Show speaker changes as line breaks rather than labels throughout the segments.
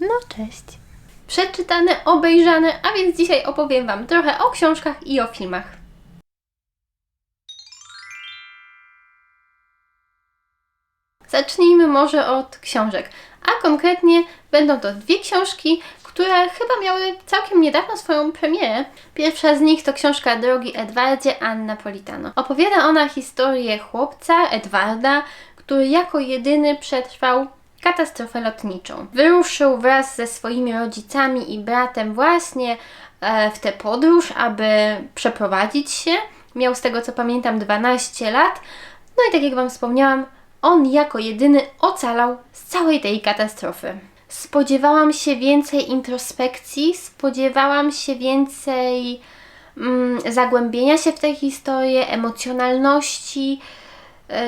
No cześć. Przeczytane, obejrzane, a więc dzisiaj opowiem Wam trochę o książkach i o filmach. Zacznijmy może od książek, a konkretnie będą to dwie książki, które chyba miały całkiem niedawno swoją premierę. Pierwsza z nich to książka Drogi Edwardzie Anna Politano. Opowiada ona historię chłopca Edwarda, który jako jedyny przetrwał katastrofę lotniczą. Wyruszył wraz ze swoimi rodzicami i bratem właśnie e, w tę podróż, aby przeprowadzić się. Miał z tego co pamiętam 12 lat. No i tak jak Wam wspomniałam, on jako jedyny ocalał z całej tej katastrofy. Spodziewałam się więcej introspekcji, spodziewałam się więcej mm, zagłębienia się w tę historię, emocjonalności,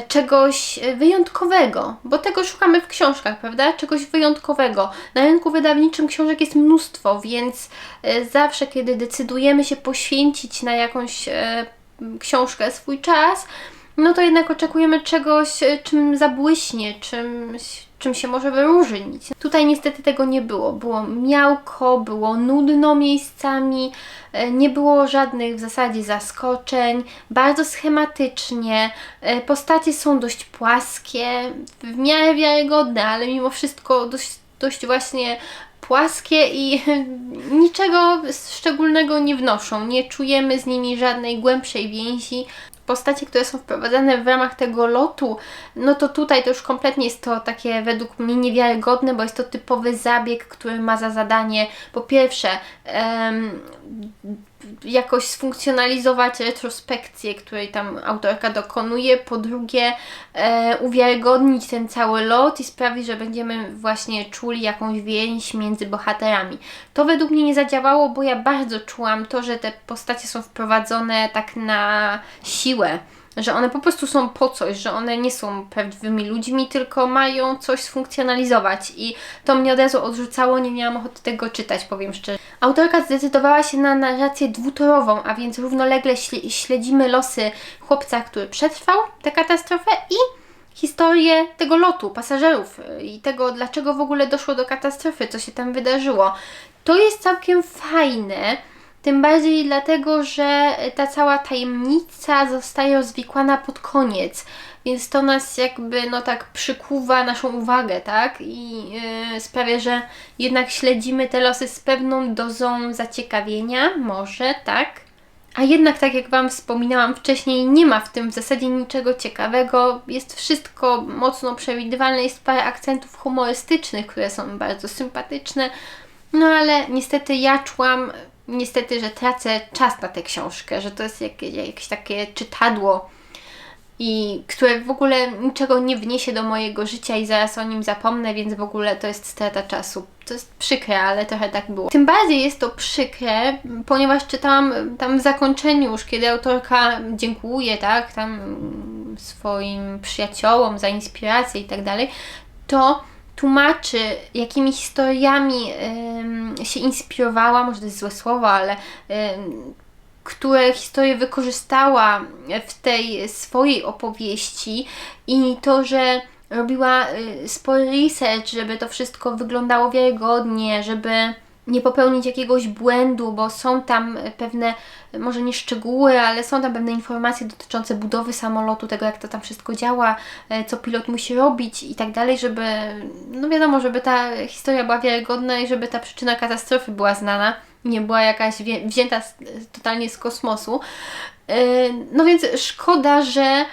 czegoś wyjątkowego, bo tego szukamy w książkach, prawda? Czegoś wyjątkowego. Na rynku wydawniczym książek jest mnóstwo, więc e, zawsze, kiedy decydujemy się poświęcić na jakąś e, książkę swój czas, no to jednak oczekujemy czegoś, e, czym zabłyśnie, czymś, czym się może wyróżnić. Tutaj niestety tego nie było. Było miałko, było nudno miejscami, e, nie było żadnych w zasadzie zaskoczeń, bardzo schematycznie. e, Postacie są dość płaskie, w miarę wiarygodne, ale mimo wszystko dość, dość właśnie płaskie i niczego szczególnego nie wnoszą. Nie czujemy z nimi żadnej głębszej więzi postacie, które są wprowadzane w ramach tego lotu, no to tutaj to już kompletnie jest to takie według mnie niewiarygodne, bo jest to typowy zabieg, który ma za zadanie po pierwsze em, jakoś sfunkcjonalizować retrospekcję, której tam autorka dokonuje, po drugie e, uwiarygodnić ten cały lot i sprawić, że będziemy właśnie czuli jakąś więź między bohaterami. To według mnie nie zadziałało, bo ja bardzo czułam to, że te postacie są wprowadzone tak na siłę że one po prostu są po coś, że one nie są prawdziwymi ludźmi, tylko mają coś sfunkcjonalizować i to mnie od razu odrzucało, nie miałam ochoty tego czytać, powiem szczerze. Autorka zdecydowała się na narrację dwutorową, a więc równolegle śle- śledzimy losy chłopca, który przetrwał tę katastrofę i historię tego lotu, pasażerów y, i tego, dlaczego w ogóle doszło do katastrofy, co się tam wydarzyło. To jest całkiem fajne, tym bardziej dlatego, że ta cała tajemnica zostaje rozwikłana pod koniec, więc to nas jakby no tak przykuwa naszą uwagę, tak? I yy, sprawia, że jednak śledzimy te losy z pewną dozą zaciekawienia, może, tak? A jednak, tak jak Wam wspominałam wcześniej, nie ma w tym w zasadzie niczego ciekawego. Jest wszystko mocno przewidywalne, jest parę akcentów humorystycznych, które są bardzo sympatyczne. No ale niestety ja czułam, niestety, że tracę czas na tę książkę, że to jest jakieś, jakieś takie czytadło, i które w ogóle niczego nie wniesie do mojego życia i zaraz o nim zapomnę, więc w ogóle to jest strata czasu. To jest przykre, ale trochę tak było. Tym bardziej jest to przykre, ponieważ czytałam tam w zakończeniu już, kiedy autorka dziękuje, tak, tam swoim przyjaciołom za inspirację i tak dalej, to tłumaczy, jakimi historiami ym, się inspirowała, może to jest złe słowo, ale ym, które historie wykorzystała w tej swojej opowieści i to, że robiła y, spory research, żeby to wszystko wyglądało wiarygodnie, żeby nie popełnić jakiegoś błędu, bo są tam pewne, może nie szczegóły, ale są tam pewne informacje dotyczące budowy samolotu, tego jak to tam wszystko działa, e, co pilot musi robić i tak dalej, żeby, no wiadomo, żeby ta historia była wiarygodna i żeby ta przyczyna katastrofy była znana, nie była jakaś wzięta totalnie z kosmosu. E, No więc szkoda, że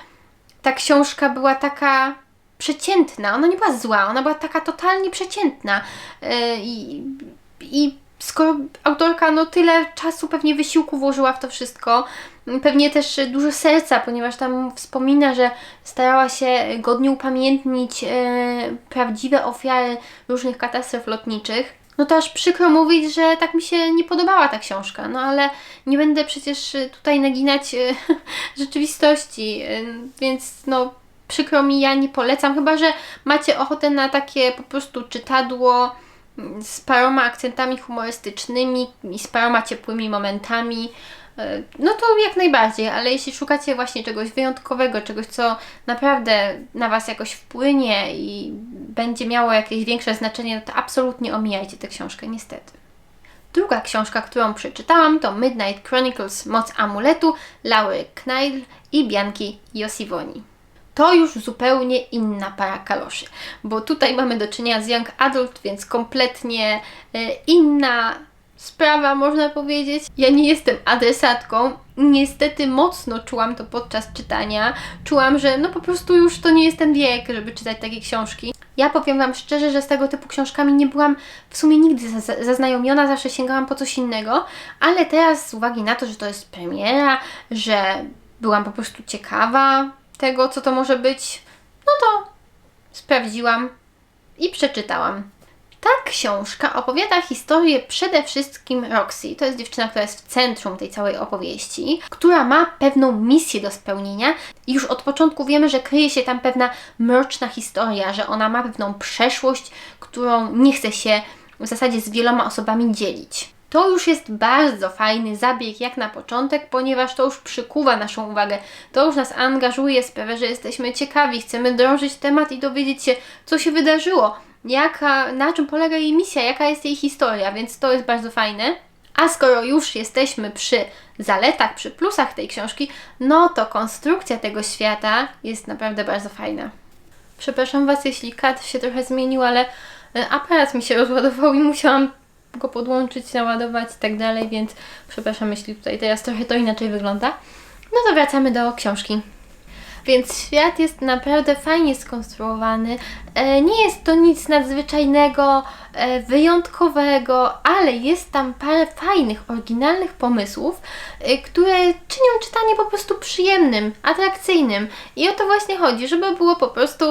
ta książka była taka przeciętna. Ona nie była zła, ona była taka totalnie przeciętna. E, I, i skoro autorka no tyle czasu, pewnie wysiłku włożyła w to wszystko, pewnie też dużo serca, ponieważ tam wspomina, że starała się godnie upamiętnić e, prawdziwe ofiary różnych katastrof lotniczych. No to aż przykro mówić, że tak mi się nie podobała ta książka, no ale nie będę przecież tutaj naginać e, rzeczywistości, e, więc no przykro mi, ja nie polecam, chyba że macie ochotę na takie po prostu czytadło z paroma akcentami humorystycznymi i z paroma ciepłymi momentami. e, no to jak najbardziej, ale jeśli szukacie właśnie czegoś wyjątkowego, czegoś, co naprawdę na Was jakoś wpłynie i będzie miało jakieś większe znaczenie, no to absolutnie omijajcie tę książkę, niestety. Druga książka, którą przeczytałam to Midnight Chronicles Moc Amuletu Laury Kneidl i Bianki Josivoni. To już zupełnie inna para kaloszy, bo tutaj mamy do czynienia z Young Adult, więc kompletnie e, inna sprawa, można powiedzieć. Ja nie jestem adresatką. Niestety mocno czułam to podczas czytania. Czułam, że no po prostu już to nie jest ten wiek, żeby czytać takie książki. Ja powiem Wam szczerze, że z tego typu książkami nie byłam w sumie nigdy za- zaznajomiona, zawsze sięgałam po coś innego, ale teraz z uwagi na to, że to jest premiera, że byłam po prostu ciekawa tego, co to może być, no to sprawdziłam i przeczytałam. Ta książka opowiada historię przede wszystkim Roxy. To jest dziewczyna, która jest w centrum tej całej opowieści, która ma pewną misję do spełnienia. I już od początku wiemy, że kryje się tam pewna mroczna historia, że ona ma pewną przeszłość, którą nie chce się w zasadzie z wieloma osobami dzielić. To już jest bardzo fajny zabieg jak na początek, ponieważ to już przykuwa naszą uwagę. To już nas angażuje, sprawia, że jesteśmy ciekawi, chcemy drążyć temat i dowiedzieć się, co się wydarzyło, jaka, na czym polega jej misja, jaka jest jej historia, więc to jest bardzo fajne. A skoro już jesteśmy przy zaletach, przy plusach tej książki, no to konstrukcja tego świata jest naprawdę bardzo fajna. Przepraszam Was, jeśli kadr się trochę zmienił, ale e, aparat mi się rozładował i musiałam go podłączyć, naładować i tak dalej, więc przepraszam, jeśli tutaj teraz trochę to inaczej wygląda. No to wracamy do książki. Więc świat jest naprawdę fajnie skonstruowany. E, nie jest to nic nadzwyczajnego, e, wyjątkowego, ale jest tam parę fajnych, oryginalnych pomysłów, e, które czynią czytanie po prostu przyjemnym, atrakcyjnym. I o to właśnie chodzi, żeby było po prostu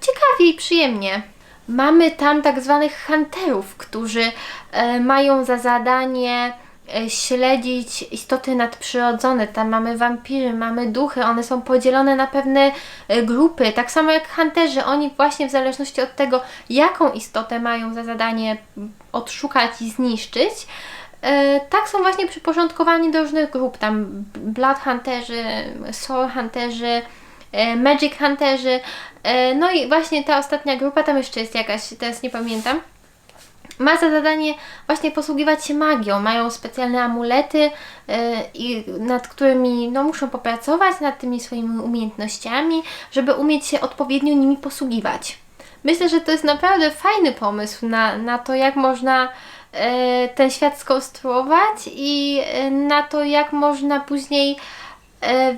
ciekawie i przyjemnie. Mamy tam tak zwanych hunterów, którzy e, mają za zadanie e, śledzić istoty nadprzyrodzone. Tam mamy wampiry, mamy duchy, one są podzielone na pewne e, grupy. Tak samo jak hunterzy, oni właśnie w zależności od tego, jaką istotę mają za zadanie odszukać i zniszczyć, tak są właśnie przyporządkowani do różnych grup. Tam Blood Hunterzy, Soul Hunterzy, Magic Hunterzy. E, No i właśnie ta ostatnia grupa, tam jeszcze jest jakaś, teraz nie pamiętam. Ma za zadanie właśnie posługiwać się magią. Mają specjalne amulety, e, i nad którymi no, muszą popracować, nad tymi swoimi umiejętnościami, żeby umieć się odpowiednio nimi posługiwać. Myślę, że to jest naprawdę fajny pomysł na, na to, jak można e, ten świat skonstruować i e, na to, jak można później e,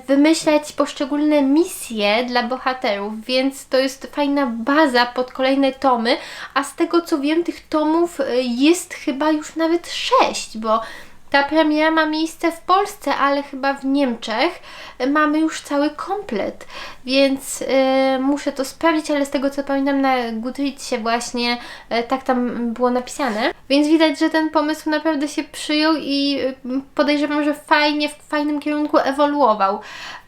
wymyślać poszczególne misje dla bohaterów, więc to jest fajna baza pod kolejne tomy, a z tego co wiem, tych tomów e, jest chyba już nawet sześć, bo ta premiera ma miejsce w Polsce, ale chyba w Niemczech mamy już cały komplet, więc e, muszę to sprawdzić, ale z tego co pamiętam na Goodreadsie właśnie e, tak tam było napisane. Więc widać, że ten pomysł naprawdę się przyjął i e, podejrzewam, że fajnie, w fajnym kierunku ewoluował.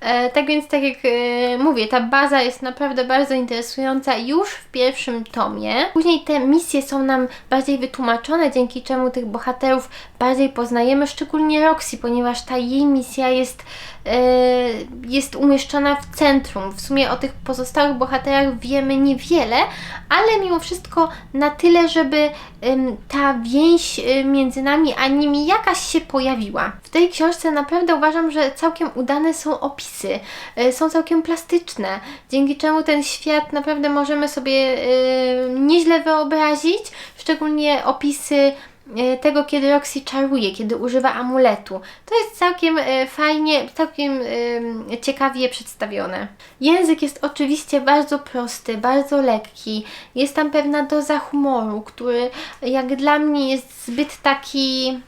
E, tak więc, tak jak e, mówię, ta baza jest naprawdę bardzo interesująca już w pierwszym tomie. Później te misje są nam bardziej wytłumaczone, dzięki czemu tych bohaterów bardziej poznajemy, szczególnie Roxy, ponieważ ta jej misja jest, e, jest umieszczona w centrum. W sumie o tych pozostałych bohaterach wiemy niewiele, ale mimo wszystko na tyle, żeby ta więź między nami a nimi jakaś się pojawiła. Tej książce naprawdę uważam, że całkiem udane są opisy, e, są całkiem plastyczne, dzięki czemu ten świat naprawdę możemy sobie e, nieźle wyobrazić, szczególnie opisy e, tego, kiedy Roxy czaruje, kiedy używa amuletu. To jest całkiem fajnie, całkiem ciekawie przedstawione. Język jest oczywiście bardzo prosty, bardzo lekki. Jest tam pewna doza humoru, który jak dla mnie jest zbyt taki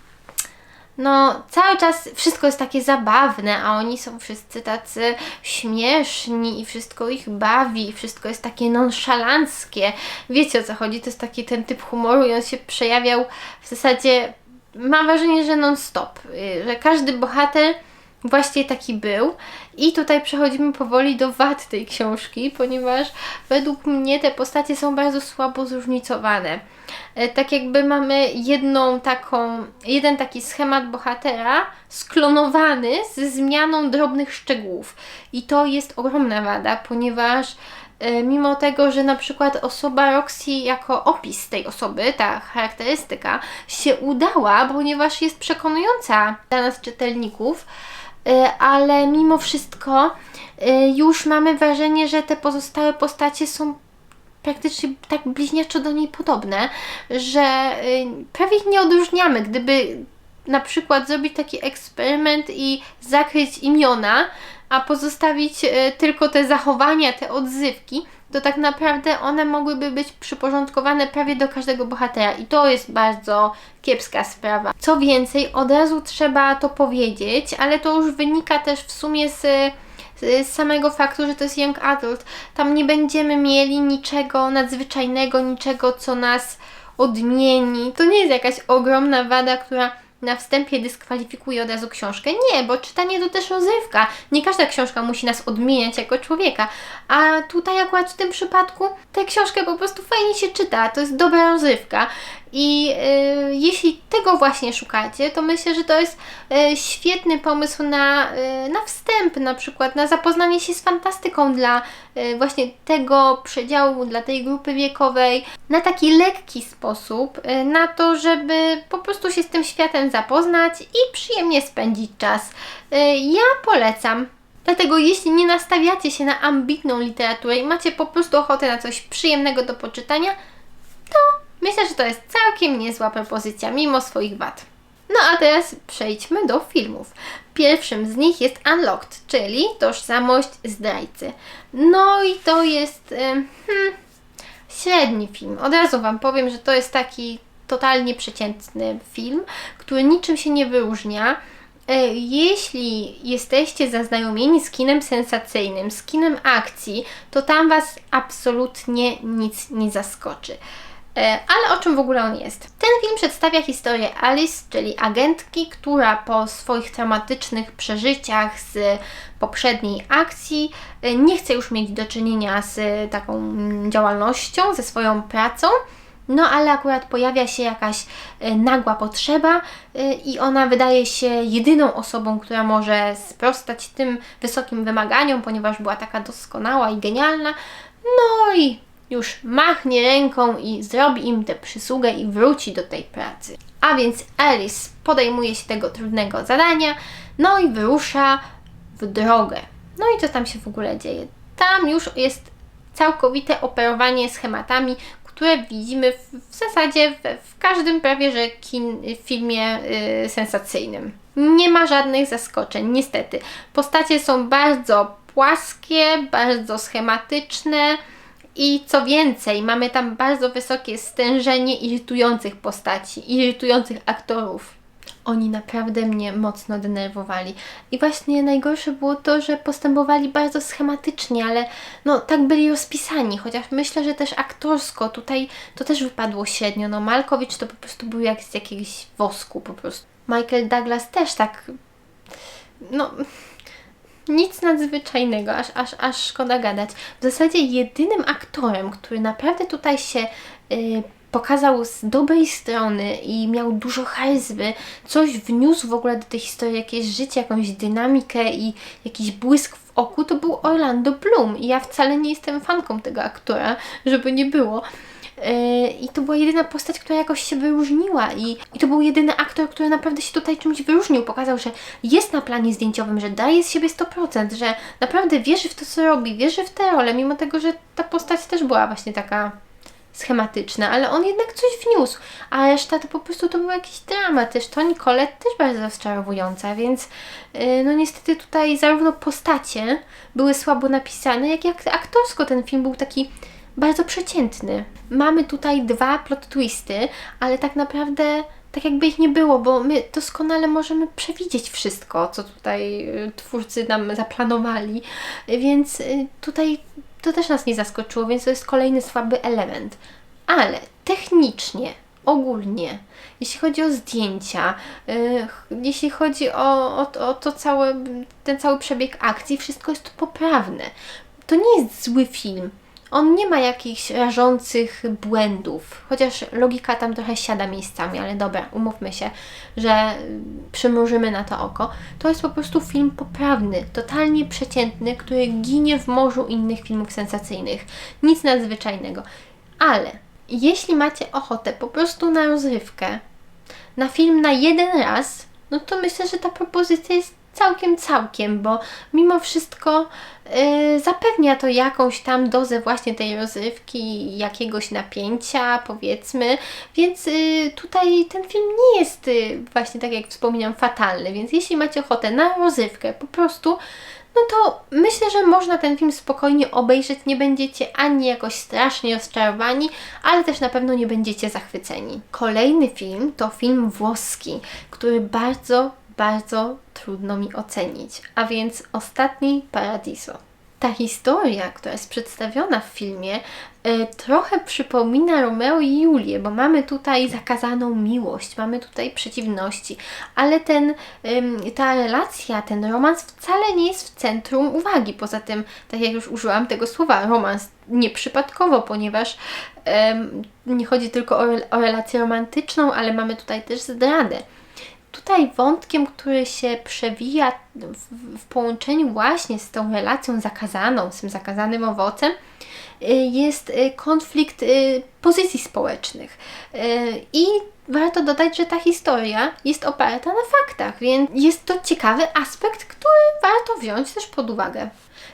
no, cały czas wszystko jest takie zabawne, a oni są wszyscy tacy śmieszni i wszystko ich bawi, i wszystko jest takie nonszalanckie. Wiecie o co chodzi? To jest taki ten typ humoru i on się przejawiał w zasadzie, mam wrażenie, że non-stop, y, że każdy bohater właśnie taki był. I tutaj przechodzimy powoli do wad tej książki, ponieważ według mnie te postacie są bardzo słabo zróżnicowane. E, tak jakby mamy jedną taką, jeden taki schemat bohatera sklonowany ze zmianą drobnych szczegółów. I to jest ogromna wada, ponieważ e, mimo tego, że na przykład osoba Roxy jako opis tej osoby, ta charakterystyka się udała, ponieważ jest przekonująca dla nas czytelników, e, ale mimo wszystko już mamy wrażenie, że te pozostałe postacie są praktycznie tak bliźniaczo do niej podobne, że y, prawie ich nie odróżniamy. Gdyby na przykład zrobić taki eksperyment i zakryć imiona, a pozostawić y, tylko te zachowania, te odzywki, to tak naprawdę one mogłyby być przyporządkowane prawie do każdego bohatera i to jest bardzo kiepska sprawa. Co więcej, od razu trzeba to powiedzieć, ale to już wynika też w sumie z z samego faktu, że to jest young adult. Tam nie będziemy mieli niczego nadzwyczajnego, niczego, co nas odmieni. To nie jest jakaś ogromna wada, która na wstępie dyskwalifikuje od razu książkę. Nie, bo czytanie to też rozrywka. Nie każda książka musi nas odmieniać jako człowieka. A tutaj akurat w tym przypadku tę książkę po prostu fajnie się czyta. To jest dobra rozrywka. I y, jeśli tego właśnie szukacie, to myślę, że to jest y, świetny pomysł na, y, na wstęp, na przykład na zapoznanie się z fantastyką dla y, właśnie tego przedziału, dla tej grupy wiekowej, na taki lekki sposób, y, na to, żeby po prostu się z tym światem zapoznać i przyjemnie spędzić czas. Y, ja polecam. Dlatego jeśli nie nastawiacie się na ambitną literaturę i macie po prostu ochotę na coś przyjemnego do poczytania, to myślę, że to jest całkiem niezła propozycja, mimo swoich wad. No a teraz przejdźmy do filmów. Pierwszym z nich jest Unlocked, czyli tożsamość zdrajcy. No i to jest em, hmm, średni film. Od razu Wam powiem, że to jest taki totalnie przeciętny film, który niczym się nie wyróżnia. E, Jeśli jesteście zaznajomieni z kinem sensacyjnym, z kinem akcji, to tam Was absolutnie nic nie zaskoczy. E, Ale o czym w ogóle on jest? Ten film przedstawia historię Alice, czyli agentki, która po swoich traumatycznych przeżyciach z poprzedniej akcji e, nie chce już mieć do czynienia z taką mm, działalnością, ze swoją pracą. No ale akurat pojawia się jakaś e, nagła potrzeba e, i ona wydaje się jedyną osobą, która może sprostać tym wysokim wymaganiom, ponieważ była taka doskonała i genialna. No i już machnie ręką i zrobi im tę przysługę i wróci do tej pracy. A więc Alice podejmuje się tego trudnego zadania, no i wyrusza w drogę. No i co tam się w ogóle dzieje? Tam już jest całkowite operowanie schematami, które widzimy w, zasadzie w, w każdym prawie że kin, filmie y, sensacyjnym. Nie ma żadnych zaskoczeń, niestety. Postacie są bardzo płaskie, bardzo schematyczne i co więcej, mamy tam bardzo wysokie stężenie irytujących postaci, irytujących aktorów. Oni naprawdę mnie mocno denerwowali. I właśnie najgorsze było to, że postępowali bardzo schematycznie, ale no tak byli rozpisani, chociaż myślę, że też aktorsko tutaj to też wypadło średnio. No Malkowicz to po prostu był jak z jakiegoś wosku po prostu. Michael Douglas też tak no nic nadzwyczajnego, aż, aż, aż szkoda gadać. W zasadzie jedynym aktorem, który naprawdę tutaj się y, pokazał z dobrej strony i miał dużo charyzmy, coś wniósł w ogóle do tej historii, jakieś życie, jakąś dynamikę i jakiś błysk w oku, to był Orlando Bloom. I ja wcale nie jestem fanką tego aktora, żeby nie było. Yy, I to była jedyna postać, która jakoś się wyróżniła i, i to był jedyny aktor, który naprawdę się tutaj czymś wyróżnił. Pokazał, że jest na planie zdjęciowym, że daje z siebie 100%, że naprawdę wierzy w to, co robi, wierzy w tę rolę, mimo tego, że ta postać też była właśnie taka schematyczna, ale on jednak coś wniósł, a reszta to po prostu to był jakiś dramat. Też Toni Collette też bardzo rozczarowująca, więc yy, no niestety tutaj zarówno postacie były słabo napisane, jak i ak- aktorsko ten film był taki bardzo przeciętny. Mamy tutaj dwa plot twisty, ale tak naprawdę tak jakby ich nie było, bo my doskonale możemy przewidzieć wszystko, co tutaj y, twórcy nam zaplanowali, więc y, tutaj to też nas nie zaskoczyło, więc to jest kolejny słaby element. Ale technicznie, ogólnie, jeśli chodzi o zdjęcia, y, jeśli chodzi o, o, o to całe, ten cały przebieg akcji, wszystko jest poprawne. To nie jest zły film. On nie ma jakichś rażących błędów, chociaż logika tam trochę siada miejscami, ale dobra, umówmy się, że przymrużymy na to oko. To jest po prostu film poprawny, totalnie przeciętny, który ginie w morzu innych filmów sensacyjnych. Nic nadzwyczajnego. Ale jeśli macie ochotę po prostu na rozrywkę, na film na jeden raz, no to myślę, że ta propozycja jest całkiem, całkiem, bo mimo wszystko yy, zapewnia to jakąś tam dozę właśnie tej rozrywki, jakiegoś napięcia, powiedzmy, więc yy, tutaj ten film nie jest yy, właśnie tak jak wspominam fatalny, więc jeśli macie ochotę na rozrywkę, po prostu no to myślę, że można ten film spokojnie obejrzeć, nie będziecie ani jakoś strasznie rozczarowani, ale też na pewno nie będziecie zachwyceni. Kolejny film to film włoski, który bardzo, bardzo trudno mi ocenić, a więc Ostatni Paradiso ta historia, która jest przedstawiona w filmie, y, trochę przypomina Romeo i Julię, bo mamy tutaj zakazaną miłość, mamy tutaj przeciwności, ale ten, ta relacja, ten romans wcale nie jest w centrum uwagi. Poza tym, tak jak już użyłam tego słowa, romans nieprzypadkowo, ponieważ nie chodzi tylko o, o relację romantyczną, ale mamy tutaj też zdradę. Tutaj wątkiem, który się przewija w, w połączeniu właśnie z tą relacją zakazaną, z tym zakazanym owocem, jest y, konflikt y, pozycji społecznych. I warto dodać, że ta historia jest oparta na faktach, więc jest to ciekawy aspekt, który warto wziąć też pod uwagę.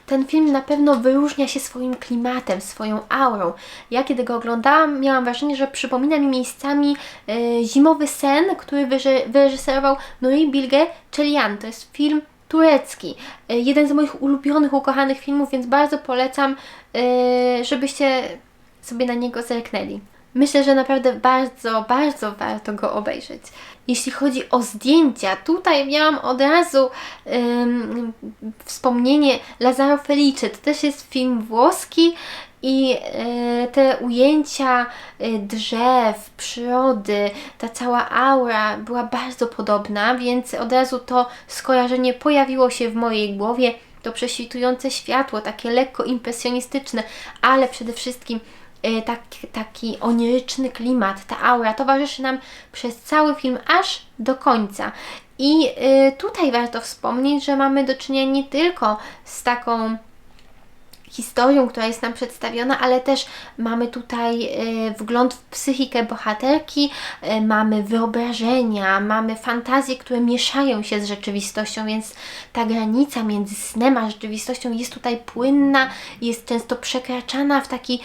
Ten film na pewno wyróżnia się swoim klimatem, swoją aurą. Ja kiedy go oglądałam, miałam wrażenie, że przypomina mi miejscami e, Zimowy sen, który wyreżyserował Nuri Bilge Ceylan. To jest film turecki. E, jeden z moich ulubionych, ukochanych filmów, więc bardzo polecam, e, żebyście sobie na niego zerknęli. Myślę, że naprawdę bardzo, bardzo warto go obejrzeć. Jeśli chodzi o zdjęcia, tutaj miałam od razu wspomnienie Lazaro Felice. To też jest film włoski i e, te ujęcia e, drzew, przyrody, ta cała aura była bardzo podobna, więc od razu to skojarzenie pojawiło się w mojej głowie. To prześwitujące światło, takie lekko impresjonistyczne, ale przede wszystkim Y, tak, taki oniryczny klimat, ta aura towarzyszy nam przez cały film aż do końca. I tutaj warto wspomnieć, że mamy do czynienia nie tylko z taką historią, która jest nam przedstawiona, ale też mamy tutaj y, wgląd w psychikę bohaterki, y, mamy wyobrażenia, mamy fantazje, które mieszają się z rzeczywistością, więc ta granica między snem a rzeczywistością jest tutaj płynna, jest często przekraczana w taki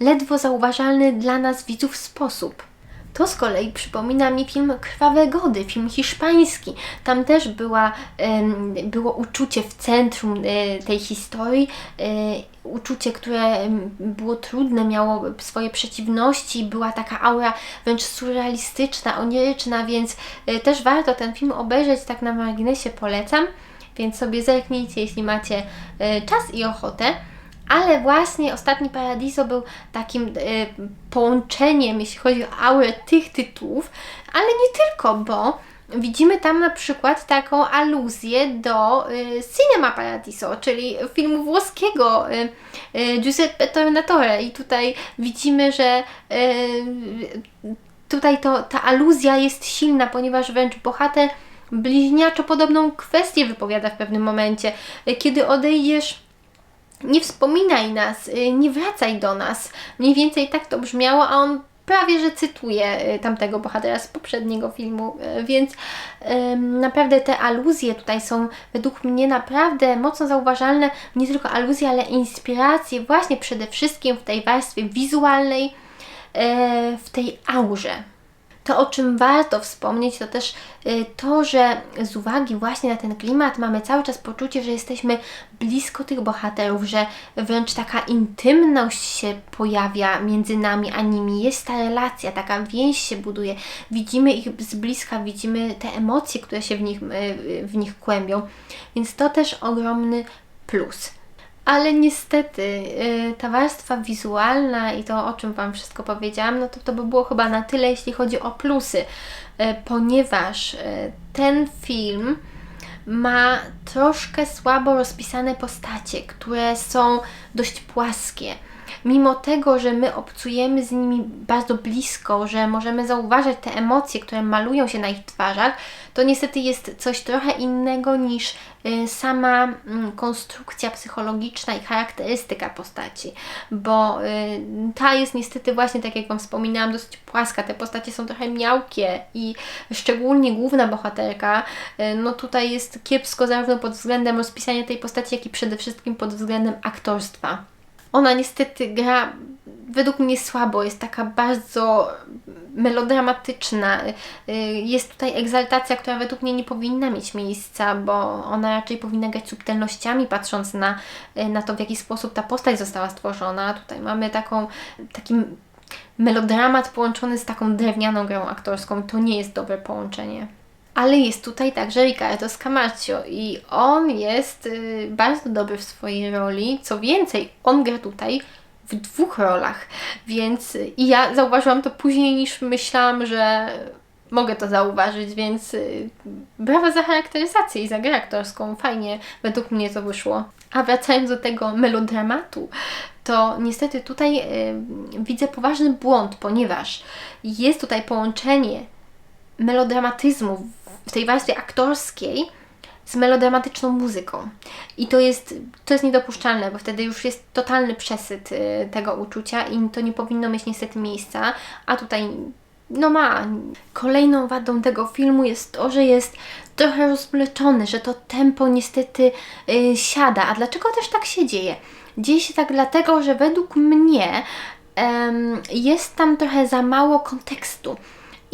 ledwo zauważalny dla nas widzów sposób. To z kolei przypomina mi film Krwawe Gody, film hiszpański. Tam też była, było uczucie w centrum e, tej historii, e, uczucie, które było trudne, miało swoje przeciwności, była taka aura wręcz surrealistyczna, oniryczna, więc e, też warto ten film obejrzeć, tak na marginesie polecam, więc sobie zerknijcie, jeśli macie czas i ochotę. Ale właśnie Ostatni Paradiso był takim y, połączeniem, jeśli chodzi o aurę tych tytułów, ale nie tylko, bo widzimy tam na przykład taką aluzję do y, Cinema Paradiso, czyli filmu włoskiego y, Giuseppe Tornatore i tutaj widzimy, że tutaj to, ta aluzja jest silna, ponieważ wręcz bohater bliźniaczo podobną kwestię wypowiada w pewnym momencie. Kiedy odejdziesz nie wspominaj nas, y, nie wracaj do nas. Mniej więcej tak to brzmiało, a on prawie że cytuje y, tamtego bohatera z poprzedniego filmu, y, więc naprawdę te aluzje tutaj są według mnie naprawdę mocno zauważalne. Nie tylko aluzje, ale inspiracje właśnie przede wszystkim w tej warstwie wizualnej, w tej aurze. To, o czym warto wspomnieć, to też y, to, że z uwagi właśnie na ten klimat mamy cały czas poczucie, że jesteśmy blisko tych bohaterów, że wręcz taka intymność się pojawia między nami a nimi. Jest ta relacja, taka więź się buduje. Widzimy ich z bliska, widzimy te emocje, które się w nich, y, w nich kłębią. Więc to też ogromny plus. Ale niestety y, ta warstwa wizualna i to, o czym Wam wszystko powiedziałam, no to to by było chyba na tyle, jeśli chodzi o plusy, y, ponieważ y, ten film ma troszkę słabo rozpisane postacie, które są dość płaskie. Mimo tego, że my obcujemy z nimi bardzo blisko, że możemy zauważać te emocje, które malują się na ich twarzach, to niestety jest coś trochę innego niż y, sama mm, konstrukcja psychologiczna i charakterystyka postaci, bo y, ta jest niestety właśnie, tak jak Wam wspominałam, dosyć płaska. Te postacie są trochę miałkie i szczególnie główna bohaterka, y, no tutaj jest kiepsko zarówno pod względem rozpisania tej postaci, jak i przede wszystkim pod względem aktorstwa. Ona niestety gra według mnie słabo, jest taka bardzo melodramatyczna. Y, Jest tutaj egzaltacja, która według mnie nie powinna mieć miejsca, bo ona raczej powinna grać subtelnościami, patrząc na, y, na to, w jaki sposób ta postać została stworzona. Tutaj mamy taką, taki melodramat połączony z taką drewnianą grą aktorską. To nie jest dobre połączenie. Ale jest tutaj także Ricardo Scamarcio i on jest y, bardzo dobry w swojej roli. Co więcej, on gra tutaj w dwóch rolach, więc y, i ja zauważyłam to później niż myślałam, że mogę to zauważyć, więc y, brawa za charakteryzację i za grę aktorską. Fajnie według mnie to wyszło. A wracając do tego melodramatu, to niestety tutaj y, widzę poważny błąd, ponieważ jest tutaj połączenie melodramatyzmu w tej warstwie aktorskiej z melodramatyczną muzyką. I to jest, to jest niedopuszczalne, bo wtedy już jest totalny przesyt y, tego uczucia i to nie powinno mieć niestety miejsca, a tutaj no ma. Kolejną wadą tego filmu jest to, że jest trochę rozwleczony, że to tempo niestety y, siada. A dlaczego też tak się dzieje? Dzieje się tak dlatego, że według mnie jest tam trochę za mało kontekstu.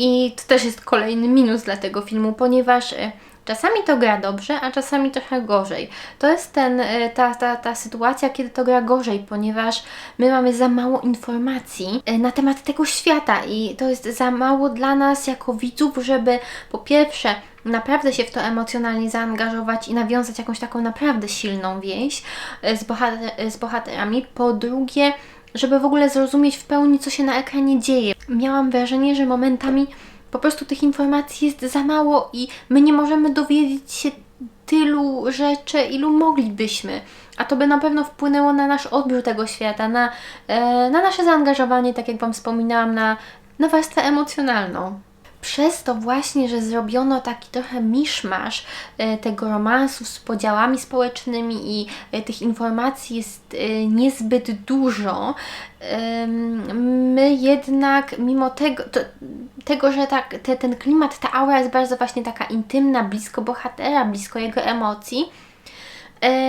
I to też jest kolejny minus dla tego filmu, ponieważ e, czasami to gra dobrze, a czasami trochę gorzej. To jest ten, e, ta, ta, ta sytuacja, kiedy to gra gorzej, ponieważ my mamy za mało informacji e, na temat tego świata i to jest za mało dla nas jako widzów, żeby po pierwsze naprawdę się w to emocjonalnie zaangażować i nawiązać jakąś taką naprawdę silną więź z, bohater, z bohaterami. Po drugie, żeby w ogóle zrozumieć w pełni, co się na ekranie dzieje. Miałam wrażenie, że momentami po prostu tych informacji jest za mało i my nie możemy dowiedzieć się tylu rzeczy, ilu moglibyśmy. A to by na pewno wpłynęło na nasz odbiór tego świata, na, e, na nasze zaangażowanie, tak jak Wam wspominałam, na, na warstwę emocjonalną. Przez to właśnie, że zrobiono taki trochę miszmasz e, tego romansu z podziałami społecznymi i e, tych informacji jest e, niezbyt dużo, my jednak mimo tego, to, tego że tak, te, ten klimat, ta aura jest bardzo właśnie taka intymna, blisko bohatera, blisko jego emocji,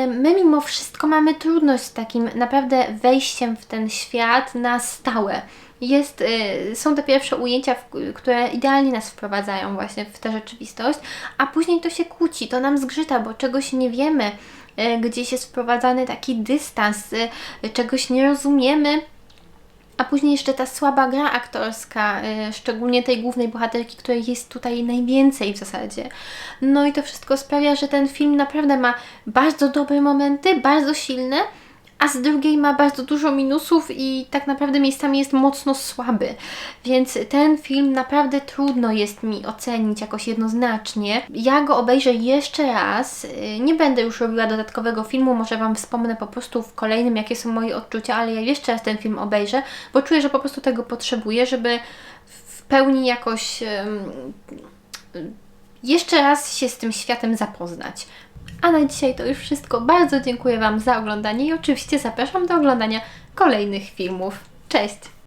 my mimo wszystko mamy trudność z takim naprawdę wejściem w ten świat na stałe. Jest, e, są te pierwsze ujęcia, które idealnie nas wprowadzają właśnie w tę rzeczywistość, a później to się kłóci, to nam zgrzyta, bo czegoś nie wiemy, e, gdzieś jest wprowadzany taki dystans, e, czegoś nie rozumiemy. A później jeszcze ta słaba gra aktorska, y, szczególnie tej głównej bohaterki, której jest tutaj najwięcej w zasadzie. No i to wszystko sprawia, że ten film naprawdę ma bardzo dobre momenty, bardzo silne, a z drugiej ma bardzo dużo minusów i tak naprawdę miejscami jest mocno słaby. Więc ten film naprawdę trudno jest mi ocenić jakoś jednoznacznie. Ja go obejrzę jeszcze raz. Y, Nie będę już robiła dodatkowego filmu, może Wam wspomnę po prostu w kolejnym, jakie są moje odczucia, ale ja jeszcze raz ten film obejrzę, bo czuję, że po prostu tego potrzebuję, żeby w pełni jakoś em, jeszcze raz się z tym światem zapoznać. A na dzisiaj to już wszystko. Bardzo dziękuję Wam za oglądanie i oczywiście zapraszam do oglądania kolejnych filmów. Cześć!